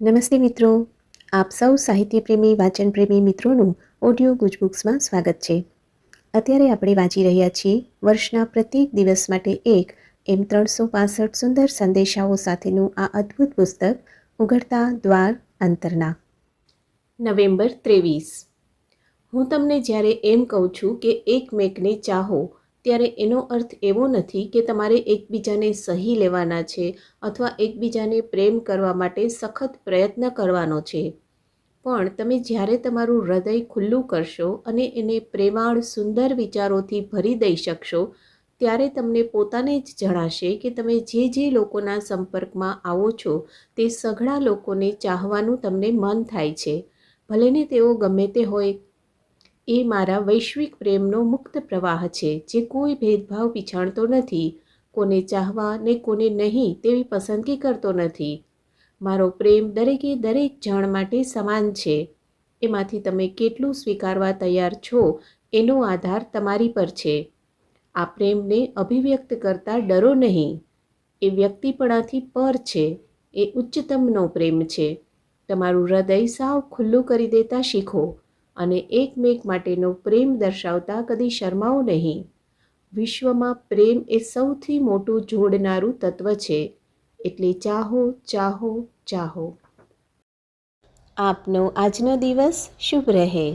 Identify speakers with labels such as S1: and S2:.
S1: નમસ્તે મિત્રો. આપ સૌ સાહિત્યપ્રેમી, વાચનપ્રેમી મિત્રોનું ઓડિયો ગુજબુક્સમાં સ્વાગત છે. અત્યારે આપણે વાંચી રહ્યા છીએ વર્ષના પ્રત્યેક દિવસ માટે એક એમ ત્રણસો પાસઠ સુંદર સંદેશાઓ સાથેનું આ અદ્ભુત પુસ્તક, ઉઘડતા દ્વાર અંતરના. નવેમ્બર ત્રેવીસ. હું તમને જ્યારે એમ કહું છું કે એકમેકને ચાહો ત્યારે એનો અર્થ એવો નથી કે તમારે એકબીજાને સહી લેવાના છે અથવા એકબીજાને પ્રેમ કરવા માટે સખત પ્રયત્ન કરવાનો છે. પણ તમે જ્યારે તમારું હૃદય ખુલ્લું કરશો અને એને પ્રેમાળ સુંદર વિચારોથી ભરી દઈ શકશો, ત્યારે તમને પોતાને જ જણાશે કે તમે જે જે લોકોના સંપર્કમાં આવો છો તે સઘળા લોકોને ચાહવાનું તમને મન થાય છે. ભલેને તેઓ ગમે તે હોય એ મારા વૈશ્વિક પ્રેમનો મુક્ત પ્રવાહ છે, જે કોઈ ભેદભાવ પીછાણતો નથી, કોને ચાહવા ને કોને નહીં તેવી પસંદગી કરતો નથી. મારો પ્રેમ દરેકે દરેક જણ માટે સમાન છે. એમાંથી તમે કેટલું સ્વીકારવા તૈયાર છો એનો આધાર તમારી પર છે. આ પ્રેમને અભિવ્યક્ત કરતા ડરો નહીં. એ વ્યક્તિપણાથી પર છે. એ ઉચ્ચતમનો પ્રેમ છે. તમારું હૃદય સાવ ખુલ્લું કરી દેતા શીખો. અને એકમેક માટેનો પ્રેમ દર્શાવતા કદી શરમાઓ નહીં. વિશ્વમાં પ્રેમ એ સૌથી મોટું જોડનારું તત્વ છે, એટલે ચાહો ચાહો ચાહો. આપનો આજનો દિવસ શુભ રહે.